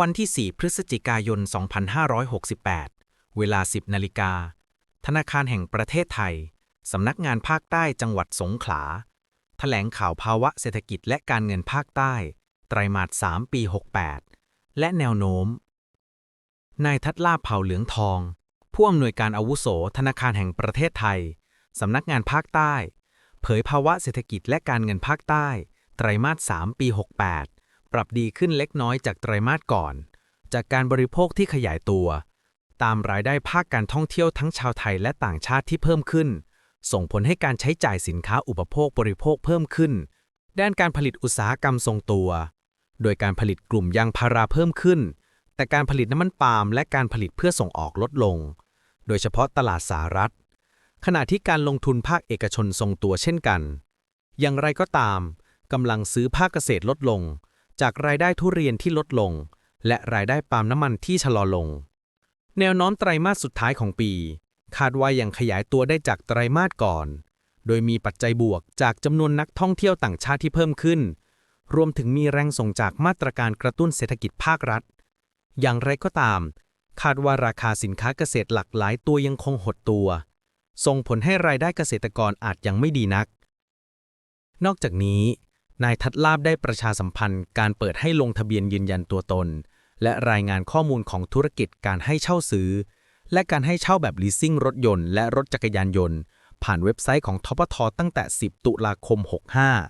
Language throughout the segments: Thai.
วันที่ 4 พฤศจิกายน 2568 เวลา 10 นาฬิกา ธนาคารแห่งประเทศไทย สำนักงานภาคใต้จังหวัดสงขลา แถลงข่าวภาวะเศรษฐกิจและการเงินภาคใต้ ไตรมาส 3 ปี 68 และแนวโน้ม นายทัดลาภเผ่าเหลืองทอง ผู้อำนวยการอาวุโสธนาคารแห่งประเทศไทย สำนักงานภาคใต้ เผยภาวะเศรษฐกิจและการเงินภาคใต้ ไตรมาส 3 ปี 68 ปรับดีขึ้นเล็กน้อยจากไตรมาสก่อน จากการบริโภคที่ขยายตัว ตามรายได้ภาคการท่องเที่ยวทั้งชาวไทยและต่างชาติที่เพิ่มขึ้น ส่งผลให้การใช้จ่ายสินค้าอุปโภคบริโภคเพิ่มขึ้น ด้านการผลิตอุตสาหกรรมทรงตัว โดยการผลิตกลุ่มยางพาราเพิ่มขึ้น แต่การผลิตน้ำมันปาล์มและการผลิตเพื่อส่งออกลดลง โดยเฉพาะตลาดสหรัฐ ขณะที่การลงทุนภาคเอกชนทรงตัวเช่นกัน อย่างไรก็ตามกำลังซื้อภาคเกษตรลดลง จากรายได้ทุเรียนที่ลดลง และรายได้ปาล์มน้ำมันที่ชะลอลง แนวโน้มไตรมาสสุดท้ายของปี คาดว่ายังขยายตัวได้จากไตรมาสก่อน โดยมีปัจจัยบวกจากจำนวนนักท่องเที่ยวต่างชาติที่เพิ่มขึ้น รวมถึงมีแรงส่งจากมาตรการกระตุ้นเศรษฐกิจภาครัฐ อย่างไรก็ตาม คาดว่าราคาสินค้าเกษตรหลักหลายตัวยังคงหดตัว ส่งผลให้รายได้เกษตรกรอาจยังไม่ดีนัก นอกจากนี้ นายทัดลาบได้ประชาสัมพันธ์การเปิดให้ลงทะเบียนยืนยันตัวตน และรายงานข้อมูลของธุรกิจการให้เช่าซื้อ และการให้เช่าแบบ leasing รถยนต์และรถจักรยานยนต์ ผ่านเว็บไซต์ของทปทตั้งแต่ 10 ตุลาคม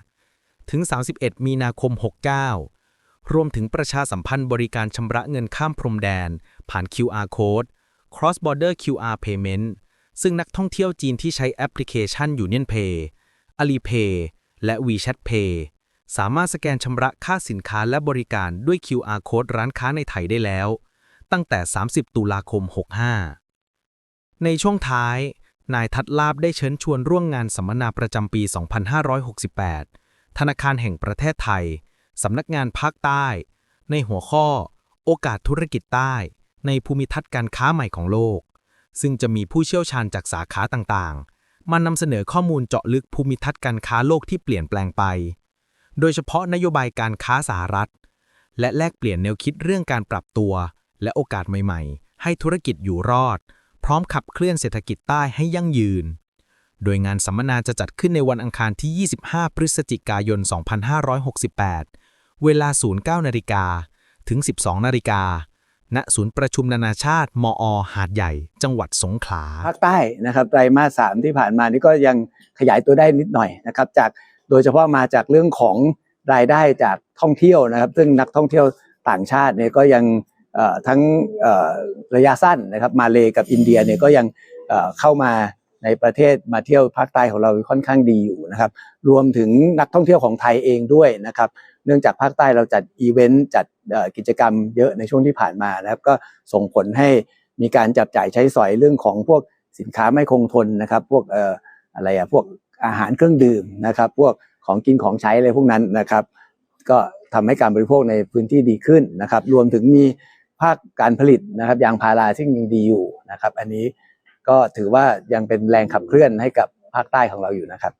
65 ถึง 31 มีนาคม 69 รวมถึงประชาสัมพันธ์บริการชำระเงินข้ามพรมแดน ผ่าน QR code cross border QR payment ซึ่งนักท่องเที่ยวจีนที่ใช้แอปพลิเคชัน Union Pay Alipay และ WeChat Pay สามารถสแกนชำระค่าสินค้าและบริการด้วย QR code ร้านค้าในไทยได้แล้ว ตั้งแต่ 30 ตุลาคม 65 ในช่วงท้าย นายทัดลาบได้เชิญชวนร่วมงานสัมมนาประจำปี 2568 ธนาคารแห่งประเทศไทย สำนักงานภาคใต้ ในหัวข้อ โอกาสธุรกิจใต้ ในภูมิทัศน์การค้าใหม่ของโลก ซึ่งจะมีผู้เชี่ยวชาญจากสาขาต่างๆ มานำเสนอข้อมูลเจาะลึกภูมิทัศน์การค้าโลกที่เปลี่ยนแปลงไป โดยเฉพาะนโยบายการค้าสหรัฐ และแลกเปลี่ยนแนวคิดเรื่องการปรับตัว และโอกาสใหม่ๆ ให้ธุรกิจอยู่รอด พร้อมขับเคลื่อนเศรษฐกิจใต้ให้ยั่งยืน โดยงานสัมมนาจะจัดขึ้นในวันอังคารที่ 25 พฤศจิกายน 2568 เวลา 09นาฬิกาถึง 12นาฬิกาณศูนย์ประชุมนานาชาติ มอ หาดใหญ่ จังหวัดสงขลาภาคใต้นะครับไตรมาสสามที่ผ่านมานี่ก็ยังขยายตัวได้นิดหน่อยนะครับจาก โดยเฉพาะมาจากเรื่องของรายได้จากท่องเที่ยวนะครับ ซึ่งนักท่องเที่ยวต่างชาติเนี่ยก็ยังทั้งระยะสั้นนะครับมาเลกับอินเดียเนี่ยก็ยังเข้ามาในประเทศมาเที่ยวภาคใต้ของเราค่อนข้างดีอยู่นะครับ รวมถึงนักท่องเที่ยวของไทยเองด้วยนะครับ เนื่องจากภาคใต้เราจัดอีเวนต์จัดกิจกรรมเยอะในช่วงที่ผ่านมานะครับ ก็ส่งผลให้มีการจับจ่ายใช้สอยเรื่องของพวกสินค้าไม่คงทนนะครับ พวก อะไรอะพวกอาหารเครื่องดื่มนะครับ พวกของกินของใช้อะไรพวกนั้นนะครับ ก็ทำให้การบริโภคในพื้นที่ดีขึ้นนะครับ รวมถึงมีภาคการผลิตนะครับ ยางพาราซึ่งยังดีอยู่นะครับ อันนี้ก็ถือว่ายังเป็นแรงขับเคลื่อนให้กับภาคใต้ของเราอยู่นะครับ